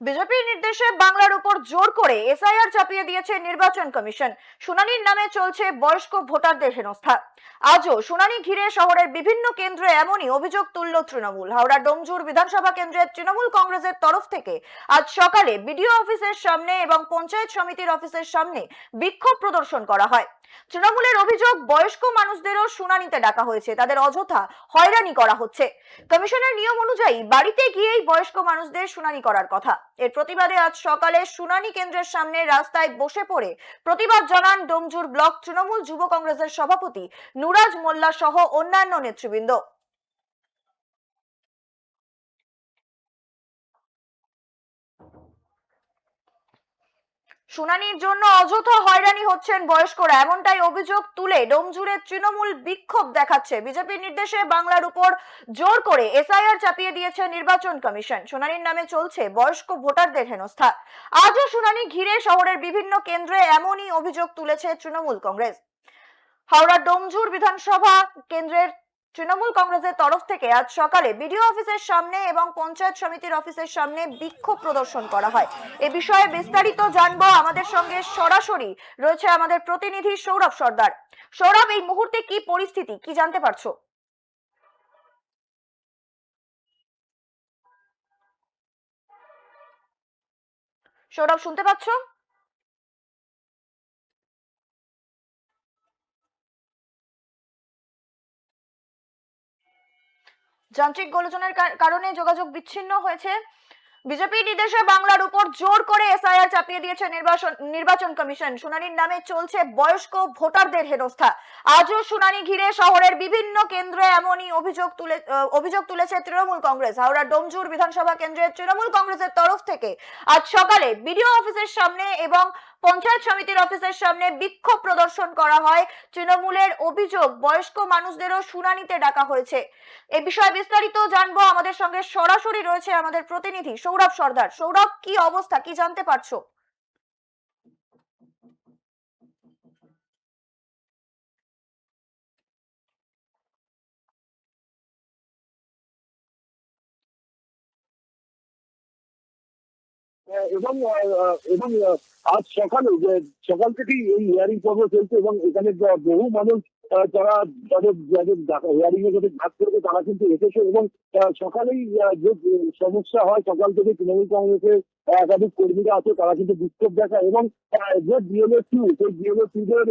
বিজেপির নির্দেশে বাংলার উপর জোর করে এসআইআর চাপিয়ে দিয়েছে নির্বাচন কমিশন। শুনানির নামে চলছে বয়স্ক ভোটারদের হেনস্থা। আজও শুনানি ঘিরে শহরের বিভিন্ন কেন্দ্রে এমনই অভিযোগ তুলল তৃণমূল। হাওড়া ডোমজুর বিধানসভা কেন্দ্রের তৃণমূল কংগ্রেসের তরফ থেকে আজ সকালে বিডিও অফিসের সামনে এবং পঞ্চায়েত সমিতির অফিসের সামনে বিক্ষোভ প্রদর্শন করা হয়। তৃণমূলের অভিযোগ, বয়স্ক মানুষদেরও শুনানিতে ডাকা হয়েছে। তাদের অযথা হয়রানি করা হচ্ছে। কমিশনের নিয়ম অনুযায়ী বাড়িতে গিয়েই বয়স্ক মানুষদের শুনানি করার কথা। এর প্রতিবাদে আজ সকালে শুনানি কেন্দ্রের সামনে রাস্তায় বসে পড়ে প্রতিবাদ জানান ডোমজুর ব্লক তৃণমূল যুব কংগ্রেসের সভাপতি নুরাজ মোল্লা সহ অন্যান্য নেতৃবৃন্দ। শুনানির জন্য অযথা হয়রানি হচ্ছেন বয়স্করা। এমনটাই অভিযোগ তুলে ডোমজুড়ে তৃণমূল বিক্ষোভ দেখাচ্ছে। বিজেপির নির্দেশে বাংলার উপর জোর করে এসআইআর চাপিয়ে দিয়েছে নির্বাচন কমিশন। শুনানির নামে চলছে বয়স্ক ভোটারদের হেনস্থা। আজও শুনানি ঘিরে শহরের বিভিন্ন কেন্দ্রে এমনই অভিযোগ তুলেছে তৃণমূল কংগ্রেস। হাওড়া ডোমজুর বিধানসভা কেন্দ্রের তৃণমূল কংগ্রেসের তরফ থেকে আজ সকালে বিডিও অফিসের সামনে এবং পঞ্চায়েত সমিতির অফিসের সামনে বিক্ষোভ প্রদর্শন করা হয়। এ বিষয়ে বিস্তারিত জানব আমাদের সঙ্গে সরাসরি রয়েছে আমাদের প্রতিনিধি সৌরভ সর্দার। সৌরভ, এই মুহূর্তে কি পরিস্থিতি? কি জানতে পারছ? সৌরভ, শুনতে পাচ্ছ? যান্ত্রিক গোলযোগের কারণে যোগাযোগ বিচ্ছিন্ন হয়েছে। বিজেপি নির্দেশে বাংলার উপর জোর করে এসআইআর চাপিয়ে দিয়েছে নির্বাচন নির্বাচন কমিশন। শুনানির নামে চলছে বয়স্ক ভোটারদের হেনস্থা। আজও শুনানি ঘিরে শহরের বিভিন্ন কেন্দ্রে এমনই অভিযোগ তুলে অভিযোগ তুলেছে তৃণমূল কংগ্রেস। হাওড়া ডোমজুর বিধানসভা কেন্দ্রের তৃণমূল কংগ্রেসের তরফ থেকে আজ সকালে বিডিও অফিসের সামনে এবং পঞ্চায়েত সমিতির অফিসের সামনে বিক্ষোভ প্রদর্শন করা হয়। তৃণমূলের অভিযোগ, বয়স্ক মানুষদেরও শুনানিতে ডাকা হয়েছে। এ বিষয়ে বিস্তারিত জানব আমাদের সঙ্গে সরাসরি রয়েছে আমাদের প্রতিনিধি সৌরভ সর্দার। সৌরভ, কি অবস্থা? কি জানতে পারছ? এবং এবং আজ সকালে সকাল থেকেই এই হিয়ারিং পর্ব চলছে এবং এখানে বহু মানুষ যারা যাদের যাদের হিয়ারিং এ যাদের ভাগ করবে তারা কিন্তু এসেছে এবং সকালেই যে সমস্যা হয় সকাল থেকে তৃণমূল কংগ্রেসের একাধিক কর্মীরা আছে তারা কিন্তু বিক্ষোভ দেখায় এবং যে ডিএলএ টু সেই ডিএলএ টুদের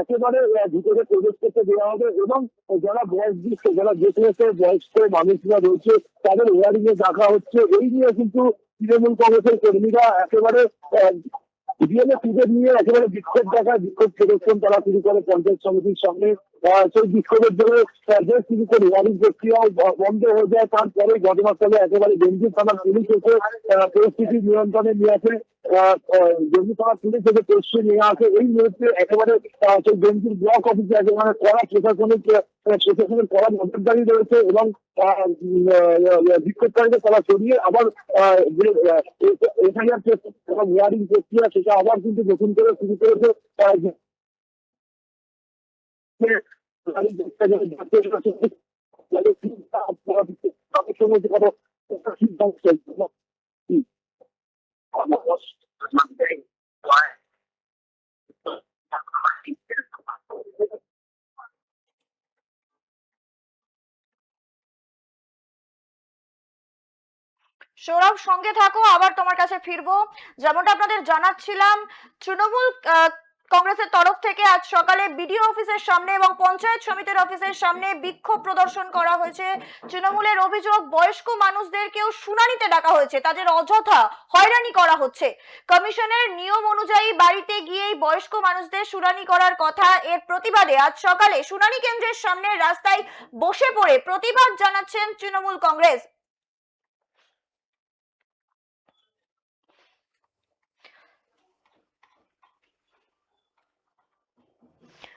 একেবারে আহ, ভিতরে প্রবেশ করতে দেওয়া হবে এবং যারা বয়সযুক্ত যারা যে সমস্ত বয়স্ক মানুষরা রয়েছে তাদের হিয়ারিং এ ডাকা হচ্ছে। এই নিয়ে কিন্তু তৃণমূল কংগ্রেসের কর্মীরা একেবারে ডিএলএ তুলে নিয়ে একেবারে বিক্ষোভ দেখায় বিক্ষোভ প্রদর্শন তারা শুরু করে পঞ্চায়েত সমিতির আহ, সেই বিক্ষোভের জন্য যে শুরু করে। ওয়ারিং প্রক্রিয়াও বন্ধ হয়ে যায়। তারপরে ঘটনাস্থলে একেবারে গঞ্জি থানা পুলিশ এসে পরিস্থিতি নিয়ন্ত্রণে নিয়ে আসে। গঞ্জি থানা পুলিশ এসে পরিস্থিতি নিয়ে আসে। এই মুহূর্তে একেবারে সেই গঞ্জির ব্লক অফিসে একেবারে কড়া প্রশাসনিক প্রশাসনের কড়া নজরদারি রয়েছে এবং বিক্ষোভকারীদের তারা সরিয়ে আবার যে এফআইআর হিয়ারিং প্রক্রিয়া, সেটা আবার কিন্তু নতুন করে শুরু করেছে সৌরভ সঙ্গে থাকো আবার তোমার কাছে ফিরবো। যেমনটা আপনাদের জানাচ্ছিলাম তৃণমূল কংগ্রেসের তরফ থেকে আজ সকালে বিডিও অফিসের সামনে এবং পঞ্চায়েত সমিতির অফিসের সামনে বিক্ষোভ প্রদর্শন করা হয়েছে। তৃণমূলের অভিযোগ, বয়স্ক মানুষদেরকেও শুনানিতে ডাকা হয়েছে। তাদের অযথা হয়রানি করা হচ্ছে। কমিশনের নিয়ম অনুযায়ী বাড়িতে গিয়েই বয়স্ক মানুষদের শুনানি করার কথা এর প্রতিবাদে আজ সকালে শুনানি কেন্দ্রের সামনে রাস্তায় বসে পড়ে প্রতিবাদ জানাচ্ছেন তৃণমূল কংগ্রেস।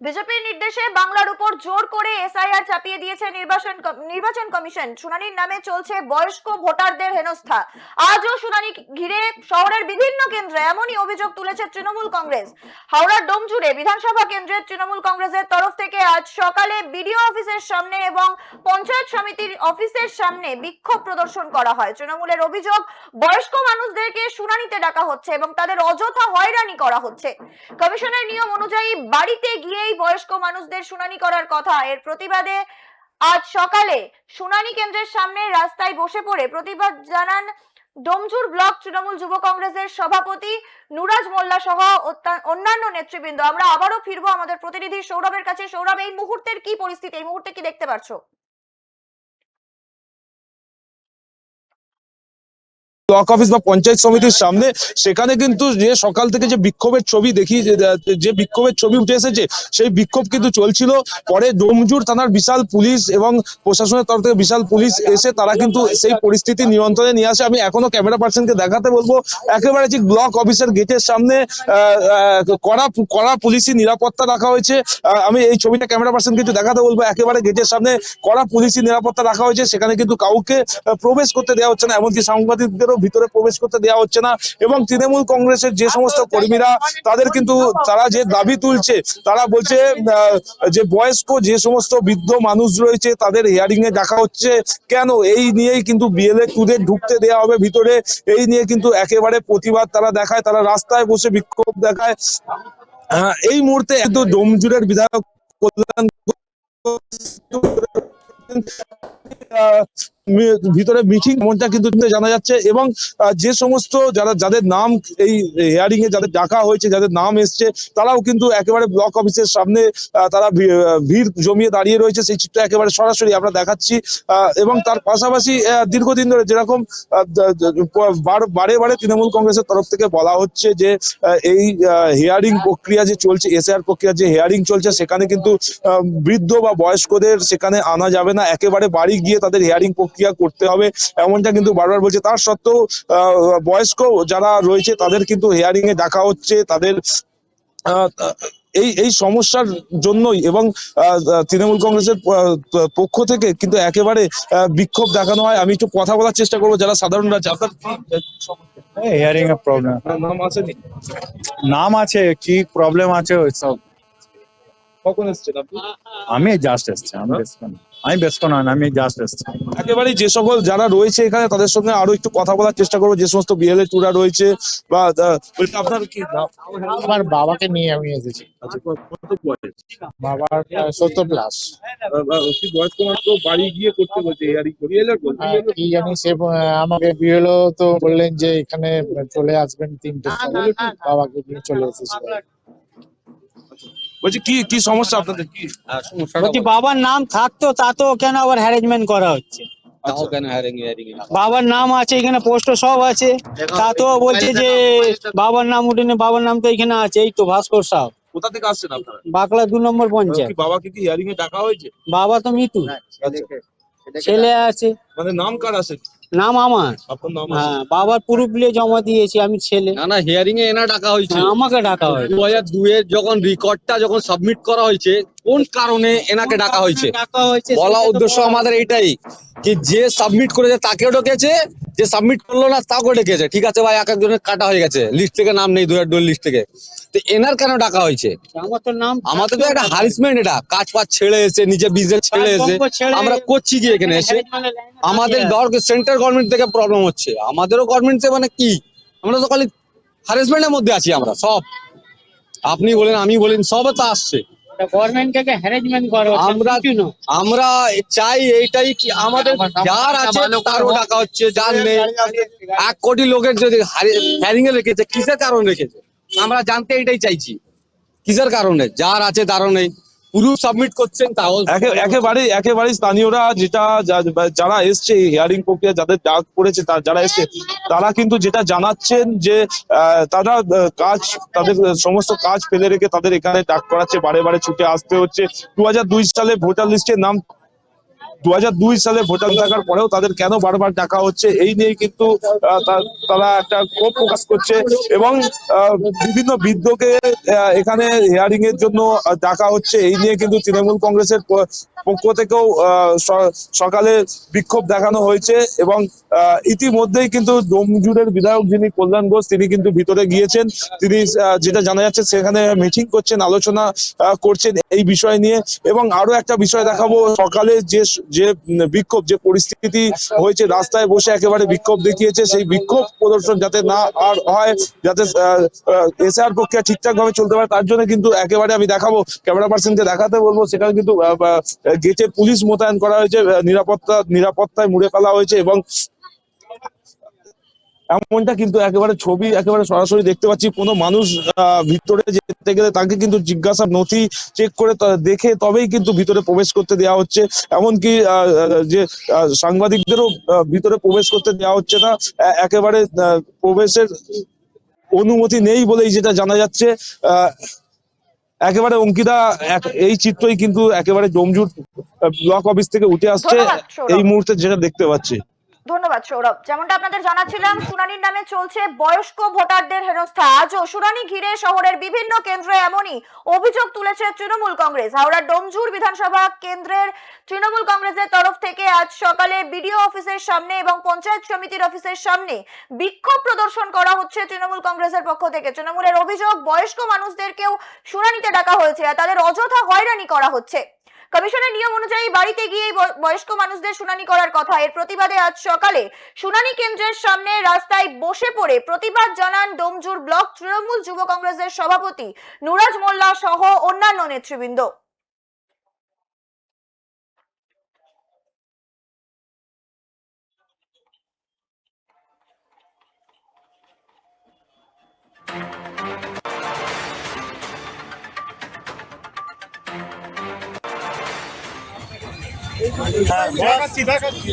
বিজেপির নির্দেশে বাংলার উপর জোর করে এসআইআর চাপিয়ে দিয়েছে নির্বাচন নির্বাচন কমিশন। শুনানির নামে চলছে বয়স্ক ভোটারদের হেনস্থা। আজও শুনানি ঘিরে শহরের বিভিন্ন কেন্দ্রে এমনই অভিযোগ তুলেছে তৃণমূল কংগ্রেস। হাওড়ার ডোমজুড়ে বিধানসভা কেন্দ্রের তৃণমূল কংগ্রেসের তরফ থেকে আজ সকালে বিডিও অফিসের সামনে এবং পঞ্চায়েত সমিতির অফিসের সামনে বিক্ষোভ প্রদর্শন করা হয়। তৃণমূলের অভিযোগ, বয়স্ক মানুষদেরকে শুনানিতে ডাকা হচ্ছে এবং তাদের অযথা হয়রানি করা হচ্ছে। কমিশনের নিয়ম অনুযায়ী বাড়িতে গিয়েই বয়স্ক মানুষদের শুনানি করার কথা। এর প্রতিবাদে আজ সকালে শুনানি কেন্দ্রের সামনে রাস্তায় বসে পড়ে প্রতিবাদ জানান ডোমজুর ব্লক তৃণমূল যুব কংগ্রেসের সভাপতি নুরাজ মোল্লা সহ অন্যান্য নেতৃবৃন্দ। আমরা আবারও ফিরবো আমাদের প্রতিনিধি সৌরভের কাছে। সৌরভ, এই মুহূর্তের কি পরিস্থিতি? এই মুহূর্তে কি দেখতে পাচ্ছ ব্লক অফিস বা পঞ্চায়েত সমিতির সামনে, সেখানে কিন্তু যে সকাল থেকে যে বিক্ষোভের ছবি দেখি, যে বিক্ষোভের ছবি উঠে এসেছে, সেই বিক্ষোভ কিন্তু চলছিল। পরে ডোমজুর থানার বিশাল পুলিশ এবং প্রশাসনের তরফ থেকে বিশাল পুলিশ এসে তারা কিন্তু সেই পরিস্থিতি নিয়ন্ত্রণে নিয়ে আসে। আমি এখনও ক্যামেরা পার্সনকে দেখাতে বলব, একেবারে ঠিক ব্লক অফিসের গেটের সামনে কড়া কড়া পুলিশি নিরাপত্তা রাখা হয়েছে। আমি এই ছবিটা ক্যামেরা পার্সনকে একটু দেখাতে বলব, একেবারে গেটের সামনে কড়া পুলিশি নিরাপত্তা রাখা হয়েছে। সেখানে কিন্তু কাউকে প্রবেশ করতে দেওয়া হচ্ছে না, এমনকি সাংবাদিকদেরও ভিতরে প্রবেশ করতে দেওয়া হচ্ছে না এবং তৃণমূল কংগ্রেসের যে সমস্ত কর্মীরা তাদের কিন্তু তারা যে দাবি তুলছে তারা বলছে যে বয়স্ক যে সমস্ত বৃদ্ধ মানুষ রয়েছে তাদের হিয়ারিং এ দেখা হচ্ছে। কেন? এই নিয়েই কিন্তু বিএলএ টুদের ঢুকতে দেওয়া হবে ভিতরে। এই নিয়ে কিন্তু একেবারে প্রতিবাদ তারা দেখায়। তারা রাস্তায় বসে বিক্ষোভ দেখায়। আহ, এই মুহূর্তে এত ডোমজুরের বিধায়ক কল্যাণ ভিতরে মিটিং এমনটা কিন্তু জানা যাচ্ছে এবং যে সমস্ত যারা, যাদের নাম এই হিয়ারিং এ যাদের ডাকা হয়েছে, যাদের নাম এসছে, তারাও কিন্তু একেবারে ব্লক অফিসের সামনে তারা ভিড় জমিয়ে দাঁড়িয়ে রয়েছে। সেই চিত্র একেবারে সরাসরি আমরা দেখাচ্ছি। এবং তার পাশাপাশি দীর্ঘদিন ধরে যেরকম বার- বারে তৃণমূল কংগ্রেসের তরফ থেকে বলা হচ্ছে যে এই হিয়ারিং প্রক্রিয়া যে চলছে এসআর প্রক্রিয়া যে হিয়ারিং চলছে, সেখানে কিন্তু বৃদ্ধ বা বয়স্কদের সেখানে আনা যাবে না। একেবারে বাড়ি গিয়ে তাদের হিয়ারিং প্রক্রিয়া করতে হবে। এমনটা কিন্তু বারবার বলছে। তার সত্ত্বেও বয়স্ক যারা রয়েছে তাদের কিন্তু হিয়ারিং এ ডাকা হচ্ছে। তাদের এই এই সমস্যার জন্যই এবং তৃণমূল কংগ্রেসের পক্ষ থেকে কিন্তু একেবারে বিক্ষোভ দেখানো হয়। আমি একটু কথা বলার চেষ্টা করব যারা সাধারণ আছে আপনার হিয়ারিং এর প্রবলেম নাম আসেনি নাম আছে কি প্রবলেম আছে ওই সব। কখন এসছেন আপনি? আমি জাস্ট এসছি আমি। আমি ব্যস্ত নয় আমি জাস্ট এসছি একেবারেই যে সকল যারা রয়েছে এখানে তাদের সঙ্গে আরও একটু কথা বলার চেষ্টা করব। যে সমস্ত বিএলএ টুরা রয়েছে বা আপনার কি আমার বাবাকে নিয়ে আমি এসেছি। আচ্ছা, কত- কত বয়স? বাবার সত্তর প্লাস বয়স্ক মানুষ বাড়ি গিয়ে করতে বলছে কি জানি সে আমাকে বিয়েলো তো বললেন যে এখানে চলে আসবেন তিনটে বাবাকে নিয়ে চলে এসেছি। বলছি কি কি সমস্যা আপনাদের? কি? বলছি বাবার নাম থাকতো তা তো কেন আবার হ্যারেঞ্জমেন্ট করা হচ্ছে? আচ্ছা। বাবার নাম আছে এখানে পোস্ট সব আছে। তাতেও বলছে যে বাবার নাম উঠেনি বাবার নাম তো এখানে আছে এই তো ভাস্কর সাহ কোথা থেকে আসছেন আপনারা? বাকলা দু নম্বর পঞ্চায়েত। বাবাকে কি হিয়ারিং এ ডাকা হয়েছে? বাবা তো মৃত্যু আচ্ছা। ছেলে আছে। মানে নাম কার আছে? নাম আমার। আছে। হ্যাঁ বাবার প্রুফ নিয়ে জমা দিয়েছি আমি ছেলে। না না হিয়ারিং এ এনা ডাকা হয়েছে। হ্যাঁ, আমাকে ডাকা হয়েছে। দু হাজার দুইয়ের যখন রেকর্ডটা যখন সাবমিট করা হয়েছে কোন কারণে এনাকে ডাকা হয়েছে? ডাকা হয়েছে বলা উদ্দেশ্য আমাদের এইটাই কি যে সাবমিট করেছে তাকেও ডেকেছে যে সাবমিট করল না তাকেও ডেকেছে। ঠিক আছে ভাই এক একজনের কাটা হয়ে গেছে লিস্ট থেকে নাম নেই দু হাজার দুই লিস্ট থেকে। তো এনার কেন ডাকা হয়েছে? আমার তো নাম আমাদের তো একটা হারিসমেন্ট এটা কাজ ফাজ ছেড়ে এসে নিজে বিজনেস ছেড়ে এসে আমরা করছি কি এখানে? এসে harassment-এর line এ আমাদের দাঁড়িয়ে সেন্ট্রাল গভর্নমেন্ট থেকে প্রবলেম হচ্ছে। আমাদেরও গভর্নমেন্টে মানে কি? আমরা তো খালি হ্যারাসমেন্টের মধ্যে আছি আমরা সব। আপনি বলেন আমি বলেন সব তো আসছে। করা আমরা চাই এইটাই কি আমাদের যার আছে তারও টাকা হচ্ছে যার নেই। এক কোটি লোকের যদি হ্যারিং এ রেখেছে কিসের কারণ রেখেছে? আমরা জানতে এটাই চাইছি। কিসের কারণে? যার আছে তারও নেই। পুরো সাবমিট করছেন তাও একেবারে একেবারে স্থানীয়রা যেটা যারা এসছে হিয়ারিং প্রক্রিয়া, যাদের ডাক পড়েছে যারা এসছে, তারা কিন্তু যেটা জানাচ্ছেন যে তারা কাজ তাদের সমস্ত কাজ ফেলে রেখে তাদের এখানে ডাক করাচ্ছে বারে বারে ছুটে আসতে হচ্ছে। দু সালে ভোটার লিস্টের নাম দু হাজার দুই সালে ভোটার থাকার পরেও তাদের কেন বারবার ডাকা হচ্ছে, এই নিয়ে কিন্তু তারা একটা ক্ষোভ প্রকাশ করছে এবং বিভিন্ন বৃদ্ধকে এখানে হিয়ারিং এর জন্য ডাকা হচ্ছে, এই নিয়ে কিন্তু তৃণমূল কংগ্রেসের পক্ষ থেকেও সকালে বিক্ষোভ দেখানো হয়েছে এবং ইতিমধ্যেই কিন্তু ডোমজুরের বিধায়ক যিনি কল্যাণ ঘোষ, তিনি কিন্তু ভিতরে গিয়েছেন। তিনি যেটা জানা যাচ্ছে সেখানে মিটিং করছেন, আলোচনা করছেন এই বিষয় নিয়ে এবং আরও একটা বিষয় দেখাবো, সকালে যে যে বিক্ষোভ, যে পরিস্থিতি হয়েছে, রাস্তায় বসে একেবারে বিক্ষোভ দেখিয়েছে, সেই বিক্ষোভ প্রদর্শন যাতে না আর হয়, যাতে এসআর প্রক্রিয়া ঠিকঠাক ভাবে চলতে পারে, তার জন্য কিন্তু একেবারে আমি দেখাবো, ক্যামেরা পার্সনকে দেখাতে বলব, সেখানে কিন্তু গেটে পুলিশ মোতায়েন করা হয়েছে নিরাপত্তা, নিরাপত্তায় মুড়ে ফেলা হয়েছে এবং এমনটা কিন্তু একেবারে ছবি একেবারে সরাসরি দেখতে পাচ্ছি। কোনো মানুষ ভিতরে যেতে গেলে তাকে কিন্তু জিজ্ঞাসা নথি চেক করে দেখে তবেই কিন্তু ভিতরে প্রবেশ করতে দেওয়া হচ্ছে। এমনকি যে সাংবাদিকদেরও ভিতরে প্রবেশ করতে দেওয়া হচ্ছে না। একেবারে প্রবেশের অনুমতি নেই বলেই যেটা জানা যাচ্ছে। আহ, একেবারে অঙ্কিতা এই চিত্রই কিন্তু একেবারে জমজুট ব্লক অফিস থেকে উঠে আসছে। এই মুহূর্তে যেটা দেখতে পাচ্ছি। ধন্যবাদ সৌরভ। যেমনটা আপনাদের জানাচ্ছিলাম, শুনানির নামে চলছে বয়স্ক ভোটারদের হেনস্থা। আজও শুনানি ঘিরে শহরের বিভিন্ন কেন্দ্রে এমনই অভিযোগ তুলেছে তৃণমূল কংগ্রেস। হাওড়ার ডোমজুর বিধানসভা কেন্দ্রের তৃণমূল কংগ্রেসের তরফ থেকে আজ সকালে বিডিও অফিসের সামনে এবং পঞ্চায়েত সমিতির অফিসের সামনে বিক্ষোভ প্রদর্শন করা হচ্ছে তৃণমূল কংগ্রেসের পক্ষ থেকে। তৃণমূলের অভিযোগ, বয়স্ক মানুষদেরকেও শুনানিতে ডাকা হয়েছে আর তাদের অযথা হয়রানি করা হচ্ছে। কমিশনের নিয়ম অনুযায়ী বাড়িতে গিয়ে বয়স্ক মানুষদের শুনানি করার কথা। এর প্রতিবাদে আজ সকালে শুনানি কেন্দ্রের সামনে রাস্তায় বসে পড়ে প্রতিবাদ জানান ডোমজুর ব্লক তৃণমূল যুব কংগ্রেসের সভাপতি নুরাজ মোল্লা সহ অন্যান্য নেতৃবৃন্দ। দেখাচ্ছি দেখাচ্ছি